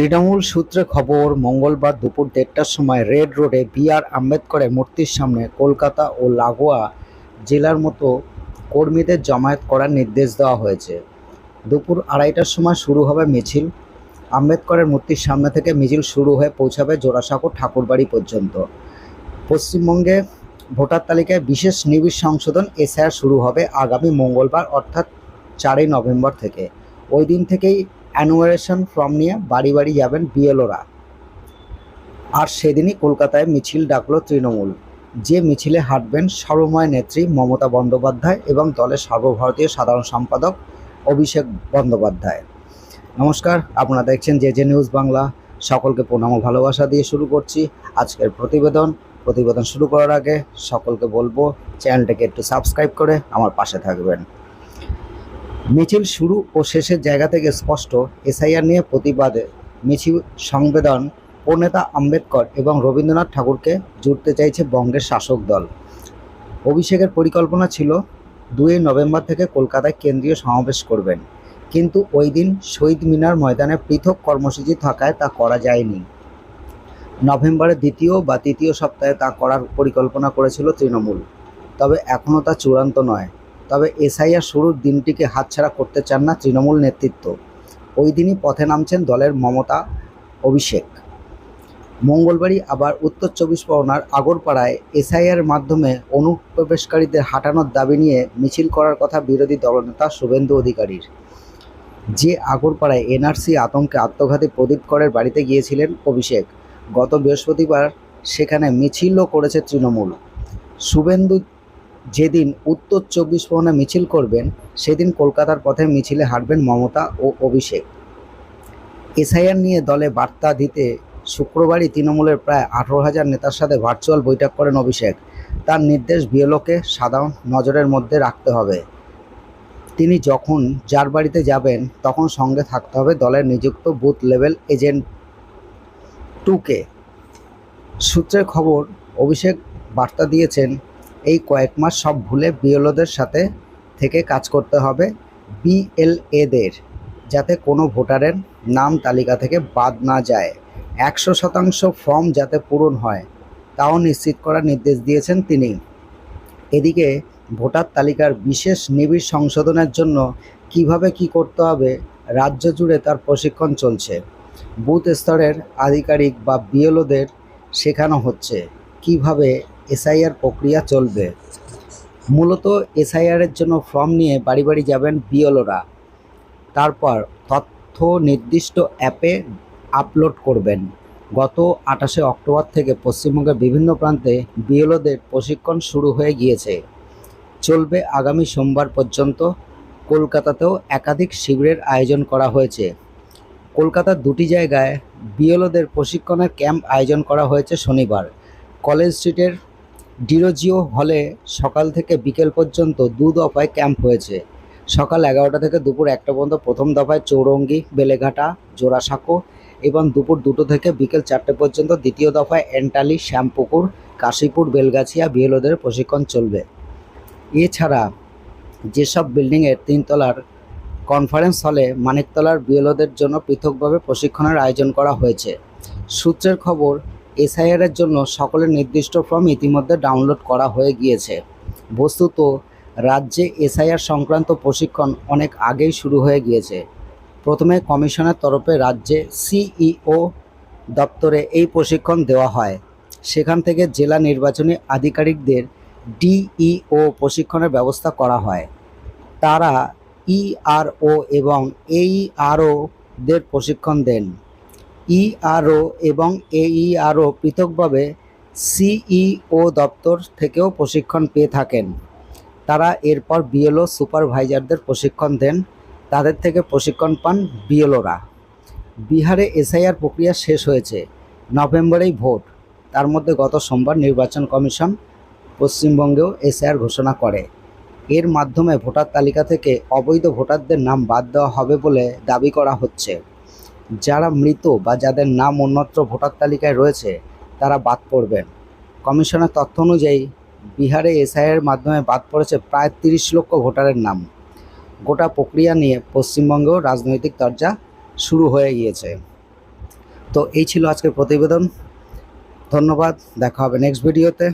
তৃণমূল সূত্রে খবর, মঙ্গলবার দুপুর দেড়টার সময় রেড রোডে বি আর আম্বেদকরের মূর্তির সামনে কলকাতা ও লাগোয়া জেলার মতো কর্মীদের জমায়েত করার নির্দেশ দেওয়া হয়েছে। দুপুর আড়াইটার সময় শুরু হবে মিছিল। আম্বেদকরের মূর্তির সামনে থেকে মিছিল শুরু হয়ে পৌঁছাবে জোড়াসাঁকো ঠাকুরবাড়ি পর্যন্ত। পশ্চিমবঙ্গে ভোটার তালিকায় বিশেষ নিবিড় সংশোধন এসআর শুরু হবে আগামী মঙ্গলবার, অর্থাৎ চারই নভেম্বর থেকে। ওই দিন থেকেই অ্যানুয়ারেশন ফর্ম নিয়ে বাড়ি বাড়ি যাবেন বিএলওরা। আর সেদিনই কলকাতায় মিছিল ডাকলো তৃণমূল। যে মিছিলে হাঁটবেন সর্বময় নেত্রী মমতা বন্দ্যোপাধ্যায় এবং দলের সর্বভারতীয় সাধারণ সম্পাদক অভিষেক বন্দ্যোপাধ্যায়। নমস্কার, আপনারা দেখছেন জে জে নিউজ বাংলা। সকলকে প্রণাম ভালোবাসা দিয়ে শুরু করছি আজকের প্রতিবেদন। প্রতিবেদন শুরু করার আগে সকলকে বলব, চ্যানেলটাকে একটু সাবস্ক্রাইব করে আমার পাশে থাকবেন। মিছিল শুরু ও শেষের জায়গা থেকে স্পষ্ট এসআইআর নিয়ে প্রতিবাদে মিছিল সংবেদন প্রণেতা আম্বেদকর এবং রবীন্দ্রনাথ ঠাকুরকে জুড়তে চাইছে বঙ্গের শাসক দল। অভিষেকের পরিকল্পনা ছিল দুই নভেম্বর থেকে কলকাতায় কেন্দ্রীয় সমাবেশ করবেন। কিন্তু ওই দিন শহীদ মিনার ময়দানে পৃথক কর্মসূচি থাকায় তা করা যায়নি। নভেম্বরের দ্বিতীয় বা তৃতীয় সপ্তাহে তা করার পরিকল্পনা করেছিল তৃণমূল। তবে এখনও তা চূড়ান্ত নয়। তবে এসআইআর শুরুর দিনটিকে হাতছাড়া করতে চান না তৃণমূল নেতৃত্ব। ওই দিনই পথে নামছেন দলের মমতা, অভিষেক। মঙ্গলবারই আবার উত্তর চব্বিশ পরগনার আগরপাড়ায় এসআইআর মাধ্যমে অনুপ্রবেশকারীদের হাঁটানোর দাবি নিয়ে মিছিল করার কথা বিরোধী দলনেতা শুভেন্দু অধিকারীর। যে আগরপাড়ায় এনআরসি আতঙ্কে আত্মঘাতী প্রদীপ করের বাড়িতে গিয়েছিলেন অভিষেক, গত বৃহস্পতিবার সেখানে মিছিলও করেছে তৃণমূল। শুভেন্দু যেদিন উত্তর চব্বিশ পরগনা মিছিল করবেন, সেদিন কলকাতার পথে মিছিলে হাঁটবেন মমতা ও অভিষেক। এসআইআর নিয়ে দলে বার্তা দিতে শুক্রবারই তৃণমূলের প্রায় আঠারো হাজার নেতার সাথে ভার্চুয়াল বৈঠক করেন অভিষেক। তার নির্দেশ বিএলওকে সাধারণ নজরের মধ্যে রাখতে হবে। তিনি যখন যার বাড়িতে যাবেন, তখন সঙ্গে থাকতে হবে দলের নিযুক্ত বুথ লেভেল এজেন্ট টুকে সূত্রের খবর, অভিষেক বার্তা দিয়েছেন এই কয়েক মাস সব ভুলে বিএলওদের সাথে থেকে কাজ করতে হবে বিএলএদের, যাতে কোনো ভোটারের নাম তালিকা থেকে বাদ না যায়। একশো শতাংশ ফর্ম যাতে পূরণ হয়, তাও নিশ্চিত করার নির্দেশ দিয়েছেন তিনি। এদিকে ভোটার তালিকার বিশেষ নিবিড় সংশোধনের জন্য কীভাবে কি করতে হবে রাজ্য জুড়ে তার প্রশিক্ষণ চলছে। বুথ স্তরের আধিকারিক বা বিএলওদের শেখানো হচ্ছে কীভাবে এসআইআর প্রক্রিয়া চলবে। মূলত এসআইআরের জন্য ফর্ম নিয়ে বাড়ি বাড়ি যাবেন বিএলওরা। তারপর তথ্য নির্দিষ্ট অ্যাপে আপলোড করবেন। গত আঠাশে অক্টোবর থেকে পশ্চিমবঙ্গের বিভিন্ন প্রান্তে বিএলওদের প্রশিক্ষণ শুরু হয়ে গিয়েছে। চলবে আগামী সোমবার পর্যন্ত। কলকাতাতেও একাধিক শিবিরের আয়োজন করা হয়েছে। কলকাতার দুটি জায়গায় বিএলওদের প্রশিক্ষণের ক্যাম্প আয়োজন করা হয়েছে শনিবার। কলেজ স্ট্রিটের ডিরোজিও হলে সকাল থেকে বিকেল পর্যন্ত দু দফায় ক্যাম্প হয়েছে। সকাল এগারোটা থেকে দুপুর একটা পর্যন্ত প্রথম দফায় চৌরঙ্গি, বেলেঘাটা, জোড়াসাঁকো এবং দুপুর দুটো থেকে বিকেল চারটে পর্যন্ত দ্বিতীয় দফায় এন্টালি, শ্যামপুকুর, কাশীপুর, বেলগাছিয়া, বিএলওদের প্রশিক্ষণ চলবে। এছাড়া যেসব বিল্ডিংয়ের তিনতলার কনফারেন্স হলে মানিকতলার বিএলওদের জন্য পৃথকভাবে প্রশিক্ষণের আয়োজন করা হয়েছে। সূত্রের খবর এসআইআরের জন্য সকলের নির্দিষ্ট ফর্ম ইতিমধ্যে ডাউনলোড করা হয়ে গিয়েছে। বস্তুত, রাজ্যে এসআইআর সংক্রান্ত প্রশিক্ষণ অনেক আগেই শুরু হয়ে গিয়েছে। প্রথমে কমিশনের তরফে রাজ্যে সিইও দপ্তরে এই প্রশিক্ষণ দেওয়া হয়। সেখান থেকে জেলা নির্বাচনী আধিকারিকদের ডিইও প্রশিক্ষণের ব্যবস্থা করা হয়। তারা ইআরও এবং এইআরওদের প্রশিক্ষণ দেন। ইআরও এবং এইআরও পৃথকভাবে সিইও দপ্তর থেকেও প্রশিক্ষণ পেয়ে থাকেন। তারা এরপর বিএলও সুপারভাইজারদের প্রশিক্ষণ দেন। তাদের থেকে প্রশিক্ষণ পান বিএলওরা। বিহারে এসআইআর প্রক্রিয়া শেষ হয়েছে। নভেম্বরেই ভোট। তার মধ্যে গত সোমবার নির্বাচন কমিশন পশ্চিমবঙ্গেও এসআইআর ঘোষণা করে। এর মাধ্যমে ভোটার তালিকা থেকে অবৈধ ভোটারদের নাম বাদ দেওয়া হবে বলে দাবি করা হচ্ছে। যারা মৃত বা যাদের নাম অন্যত্র ভোটার তালিকায় রয়েছে, তারা বাদ পড়বেন। কমিশনের তথ্য অনুযায়ী, বিহারে এসআইয়ের মাধ্যমে বাদ পড়েছে প্রায় তিরিশ লক্ষ ভোটারের নাম। গোটা প্রক্রিয়া নিয়ে পশ্চিমবঙ্গেও রাজনৈতিক চর্চা শুরু হয়ে গিয়েছে। তো এই ছিল আজকের প্রতিবেদন। ধন্যবাদ, দেখা হবে নেক্সট ভিডিওতে